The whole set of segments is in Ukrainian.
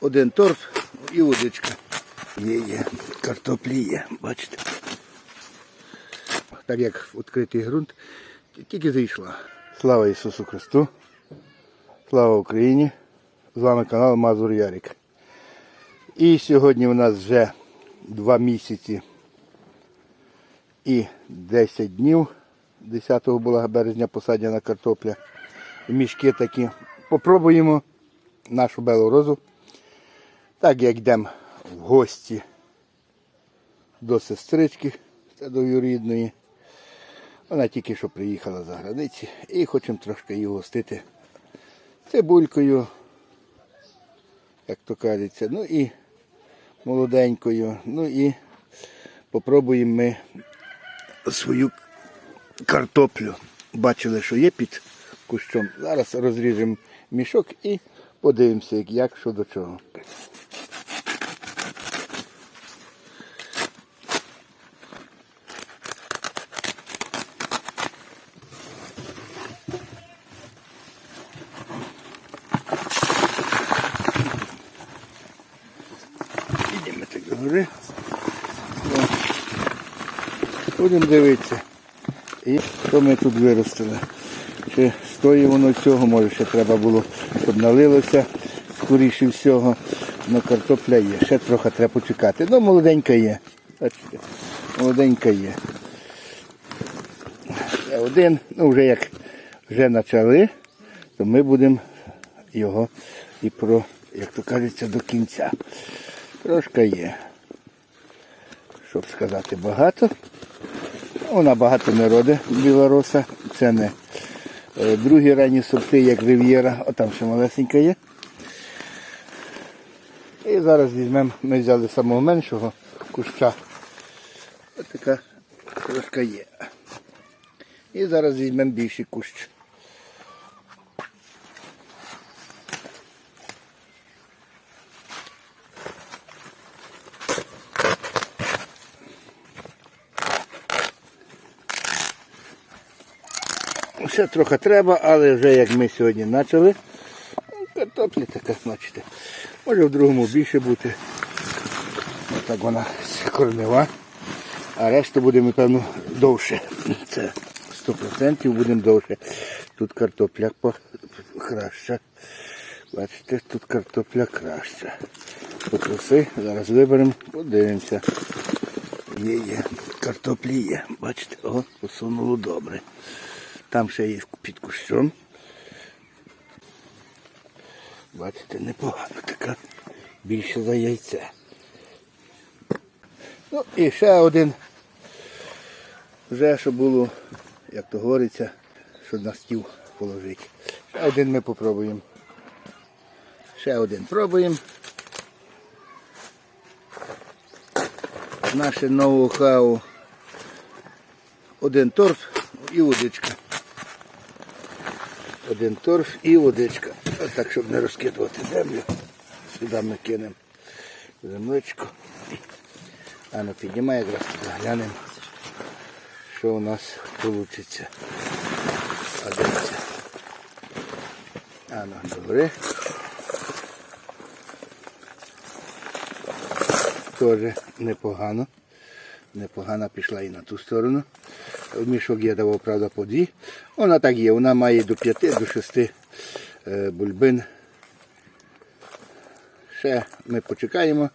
один торф і водичка. Є, є, картоплі є, бачите. Так як відкритий ґрунт, тільки зайшла. Слава Ісусу Христу! Слава Україні! З вами канал Мазур Ярик. І сьогодні у нас вже два місяці і 10 днів. 10 була березня посаджена картопля. Мішки такі. Попробуємо нашу белу розу. Так як йдемо в гості до сестрички, рідної. Вона тільки що приїхала за границі і хочемо трошки її гостити цибулькою, як то кажеться, ну і молоденькою. Ну і попробуємо ми свою картоплю. Бачили, що є під кущом. Зараз розріжемо мішок і подивимося, як що до чого. Ідемо так до гори. О. Будемо дивитися. І що ми тут виростили. Чи стоїть воно цього, може ще треба було, щоб налилося скоріше всього. Ну картопля є. Ще трохи треба почекати. Ну молоденька є. Бачите, молоденька є. Ще один, ну вже як вже почали, то ми будемо його і про, як то кажеться, до кінця. Трошки є. Щоб сказати багато. Вона багато не родить, білороса. Це не е, другі ранні сорти, як Рив'єра, там ще малесенька є. І зараз візьмемо, ми взяли самого меншого куща. Ось така трошка є. І зараз візьмемо більший кущ. Ще трохи треба, але вже як ми сьогодні почали, ну, картоплі така, бачите. Може в другому більше бути. Отак вона корнева. А решту будемо, певно, довше. Це 100% будемо довше. Тут картопля краща. Бачите, тут картопля краща. Покуси, зараз виберемо, подивимося. Є, є. Картоплі є. Бачите, о, посунуло добре. Там ще є під кущом. Бачите, непогано така. Більше за яйце. Ну і ще один. Вже що було, як то говориться, що на стіл положити. Ще один ми попробуємо. Ще один пробуємо. Наше ноу-хау. Один торф і водичка. Один торф і водичка. Так, щоб не розкидувати землю. Сюди ми кинемо земличку. А ну піднімай якраз туди глянемо, що у нас вийде. А дивіться. А ну, добре. Теж непогано. Непогано пішла і на ту сторону. В мішок я давав, правда, по дві. Вона так є, вона має до п'яти, до шести е, бульбин. Ще ми почекаємо.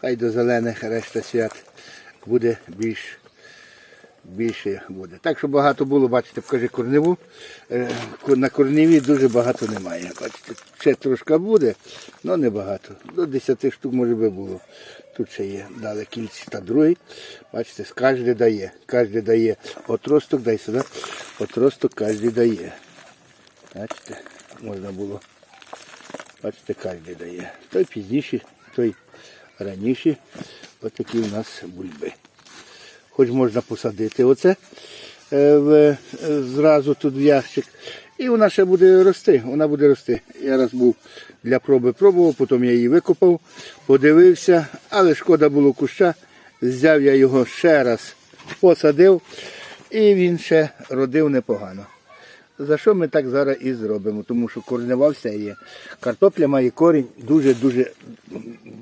Хай до зелених решта свят буде більш більше буде. Так що багато було, бачите, покажи корневу. Е, На корневі дуже багато немає. Бачите, ще трошки буде, але не багато. До 10 штук може би було. Тут ще є, дали кільці та другий. Бачите, кожен дає. Кожен дає отросток, дай сюди. Отросток кожен дає. Бачите, можна було. Бачите, кожен дає. Той пізніше, той раніше. Ось такі у нас бульби хоч можна посадити оце е, в, е, зразу тут в ящик. І вона ще буде рости. Вона буде рости. Я раз був для проби пробував, потім я її викопав, подивився, але шкода було куща. Взяв я його ще раз, посадив, і він ще родив непогано. за що ми так зараз і зробимо? Тому що корнева все є. Картопля має корінь дуже-дуже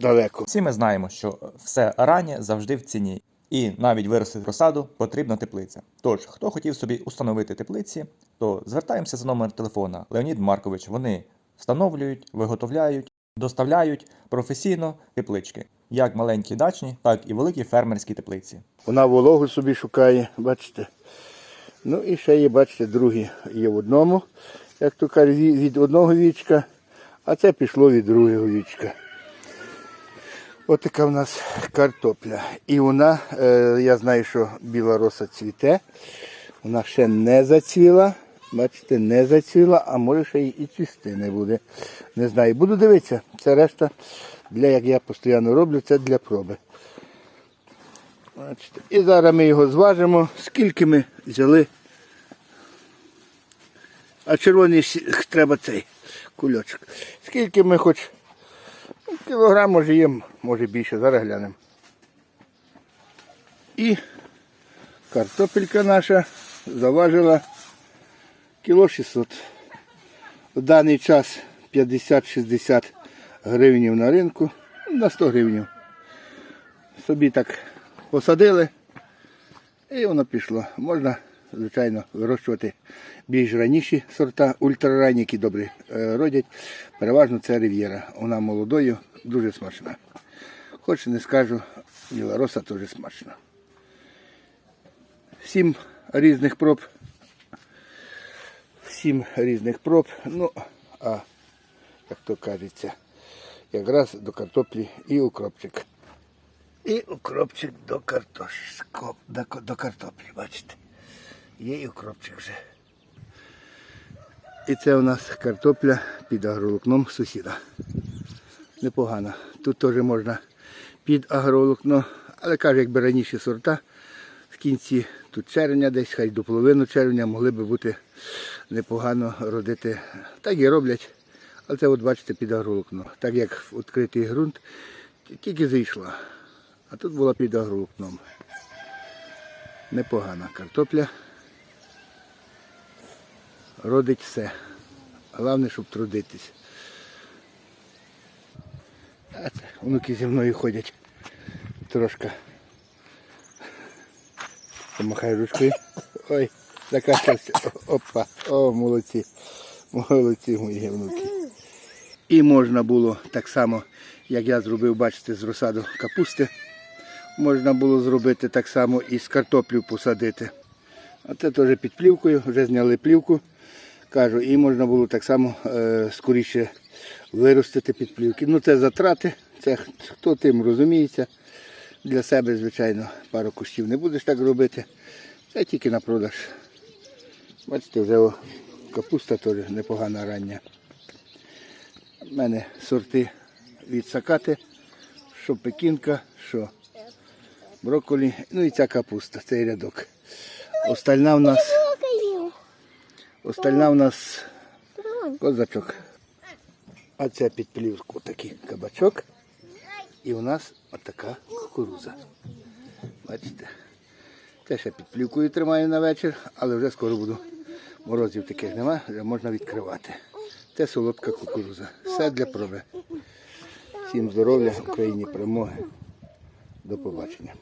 далеко. Всі ми знаємо, що все раннє завжди в ціні. І навіть виростити розсаду потрібна теплиця. Тож, хто хотів собі установити теплиці, то звертаємося за номер телефона Леонід Маркович. Вони встановлюють, виготовляють, доставляють професійно теплички, як маленькі дачні, так і великі фермерські теплиці. Вона вологу собі шукає, бачите. Ну і ще є, бачите, другі є в одному, як то кажуть, від одного вічка, а це пішло від другого вічка. Ось така в нас картопля. І вона, е, я знаю, що біла роса цвіте. Вона ще не зацвіла. Бачите, не зацвіла, а може ще й і цвісти не буде. Не знаю. Буду дивитися. Це решта, для, як я постійно роблю, це для проби. Бачите. І зараз ми його зважимо, скільки ми взяли. А червоний треба цей кульочок. Скільки ми хоч кілограм може є, може більше, зараз глянемо. І картопелька наша заважила кіло 600. В даний час 50-60 гривень на ринку, на 100 гривень собі так посадили і воно пішло. Можна, звичайно, вирощувати більш раніші сорта, ультраранні, які добре е, родять. Переважно це рив'єра. Вона молодою, дуже смачна. Хоч не скажу, білороса теж смачна. Сім різних проб. Сім різних проб. Ну, а як то кажеться, якраз до картоплі і укропчик. І укропчик до картоші. До, до картоплі, бачите. Є і укропчик вже. І це у нас картопля під агроволокном сусіда. Непогано. Тут теж можна під агроволокно, але каже, якби раніше сорта, в кінці тут червня, десь хай до половини червня могли би бути непогано родити. Так і роблять. Але це от бачите під агроволокно. Так як відкритий ґрунт, тільки зійшла. А тут була під агроволокном. Непогана картопля. Родить все. Головне, щоб трудитись. А це внуки зі мною ходять трошки. Помахай ручкою. Ой, щось. Опа. О, молодці. Молодці мої внуки. І можна було так само, як я зробив, бачите, з розсаду капусти. Можна було зробити так само і з картоплю посадити. А це теж під плівкою, вже зняли плівку. Кажу, і можна було так само е, скоріше виростити під плівки. Ну це затрати, це хто тим розуміється. Для себе, звичайно, пару кущів не будеш так робити. Це тільки на продаж. Бачите, вже о, капуста теж непогана рання. У мене сорти від сакати, що пекінка, що брокколі, ну і ця капуста, цей рядок. Остальна в нас, остальна в нас козачок. А це під плівку такий кабачок. І у нас отака кукуруза. Бачите? Це ще під плівкою тримаю на вечір, але вже скоро буду. Морозів таких нема, вже можна відкривати. Це солодка кукуруза. Все для проби. Всім здоров'я, Україні перемоги. До побачення.